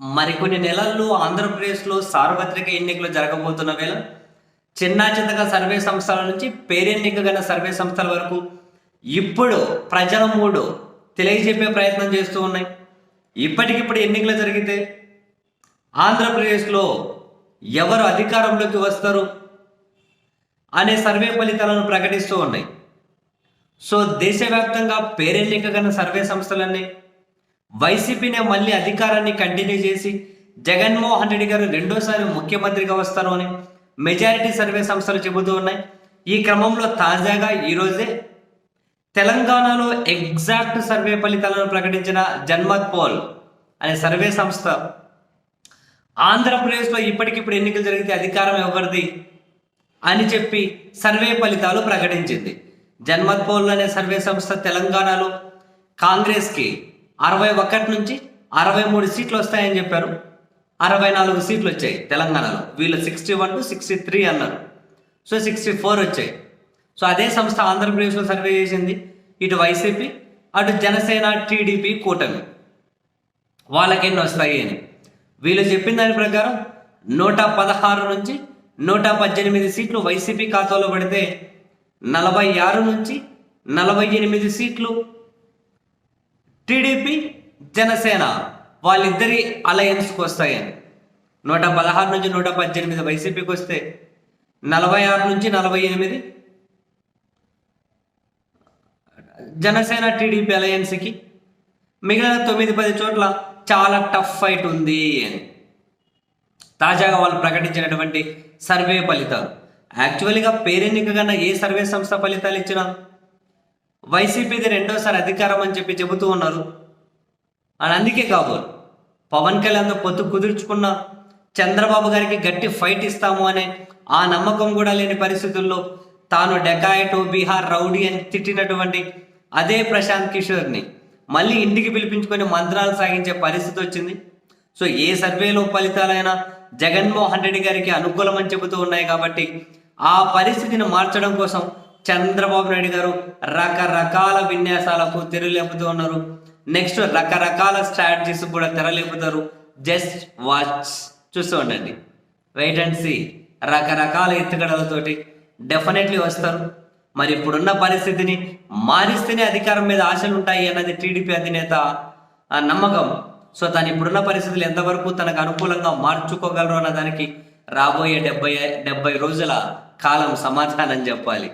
మరికొన్ని నెలల్లో ఆంధ్రప్రదేశ్లో సార్వత్రిక ఎన్నికలు జరగబోతున్న వేళ చిన్న చిన్నగా సర్వే సంస్థల నుంచి పేరెన్నిక గల సర్వే సంస్థల వరకు ఇప్పుడు ప్రజల మూడు తెలియజెప్పే ప్రయత్నం చేస్తూ ఉన్నాయి. ఇప్పటికిప్పుడు ఎన్నికలు జరిగితే ఆంధ్రప్రదేశ్లో ఎవరు అధికారంలోకి వస్తారు అనే సర్వే ఫలితాలను ప్రకటిస్తూ ఉన్నాయి. సో దేశవ్యాప్తంగా పేరెన్నిక గల సర్వే సంస్థలన్నీ వైసీపీనే మళ్ళీ అధికారాన్ని కంటిన్యూ చేసి జగన్మోహన్ రెడ్డి గారు రెండోసారి ముఖ్యమంత్రిగా వస్తారు అని మెజారిటీ సర్వే సంస్థలు చెబుతూ ఉన్నాయి. ఈ క్రమంలో తాజాగా ఈరోజే తెలంగాణలో ఎగ్జాక్ట్ సర్వే ఫలితాలను ప్రకటించిన జన్మత్ పోల్ అనే సర్వే సంస్థ ఆంధ్రప్రదేశ్లో ఇప్పటికిప్పుడు ఎన్నికలు జరిగితే అధికారం ఎవరిది అని చెప్పి సర్వే ఫలితాలు ప్రకటించింది. జన్మత్ పోల్ అనే సర్వే సంస్థ తెలంగాణలో కాంగ్రెస్కి అరవై ఒకటి నుంచి అరవై మూడు సీట్లు వస్తాయని చెప్పారు. అరవై నాలుగు సీట్లు వచ్చాయి తెలంగాణలో. వీళ్ళు sixty one to sixty three అన్నారు. సో సిక్స్టీ ఫోర్ వచ్చాయి. సో అదే సంస్థ ఆంధ్రప్రదేశ్లో సర్వే చేసింది. ఇటు వైసీపీ అటు జనసేన టీడీపీ కూటమి. వాళ్ళకి ఎన్ని వస్తాయి అని. వీళ్ళు చెప్పిన దాని ప్రకారం నూట పదహారు నుంచి నూట పద్దెనిమిది సీట్లు వైసీపీ ఖాతాలో పడితే నలభై ఆరు నుంచి నలభై ఎనిమిది సీట్లు టీడీపీ జనసేన వాళ్ళిద్దరి అలయన్స్కి వస్తాయని నూట పదహారు నుంచి నూట పద్దెనిమిది వైసీపీకి వస్తే నలభై ఆరు నుంచి నలభై ఎనిమిది జనసేన టీడీపీ అలయన్స్కి మిగిలిన తొమ్మిది పది చోట్ల చాలా టఫ్ ఫైట్ ఉంది. అని తాజాగా వాళ్ళు ప్రకటించినటువంటి సర్వే ఫలితాలు. యాక్చువల్గా పేరెన్నిక కన్నా ఏ సర్వే సంస్థ ఫలితాలు ఇచ్చినా వైసీపీది రెండోసారి అధికారం అని చెప్పి చెబుతూ ఉన్నారు. అని అందుకే కాబోలు పవన్ కళ్యాణ్తో పొత్తు కుదుర్చుకున్న చంద్రబాబు గారికి గట్టి ఫైట్ ఇస్తాము అనే ఆ నమ్మకం కూడా లేని పరిస్థితుల్లో తాను డెకాయటు బీహార్ రౌడీ అని తిట్టినటువంటి అదే ప్రశాంత్ కిషోర్ని మళ్ళీ ఇంటికి పిలిపించుకొని మంత్రాలు సాగించే పరిస్థితి వచ్చింది. సో ఏ సర్వేలో ఫలితాలైనా జగన్మోహన్ రెడ్డి గారికి అనుకూలమని చెబుతూ ఉన్నాయి కాబట్టి ఆ పరిస్థితిని మార్చడం కోసం చంద్రబాబు నాయుడు గారు రకరకాల విన్యాసాలకు తెరలేపుతూ ఉన్నారు. నెక్స్ట్ రకరకాల స్ట్రాటజీస్ కూడా తెరలేపుతారు. జస్ట్ వాచ్ చూస్తూ ఉండండి. వెయిట్ అండ్ సీ రకరకాల ఎత్తుగడలతోటి డెఫినెట్లీ వస్తారు. మరి ఇప్పుడున్న పరిస్థితిని మారిస్తేనే అధికారం మీద ఆశలు ఉంటాయి అన్నది టీడీపీ అధినేత నమ్మకం. సో తను ఇప్పుడున్న పరిస్థితులు ఎంతవరకు తనకు అనుకూలంగా మార్చుకోగలరు అన్న దానికి రాబోయే డెబ్బై డెబ్బై రోజుల కాలం సమాధానం చెప్పాలి.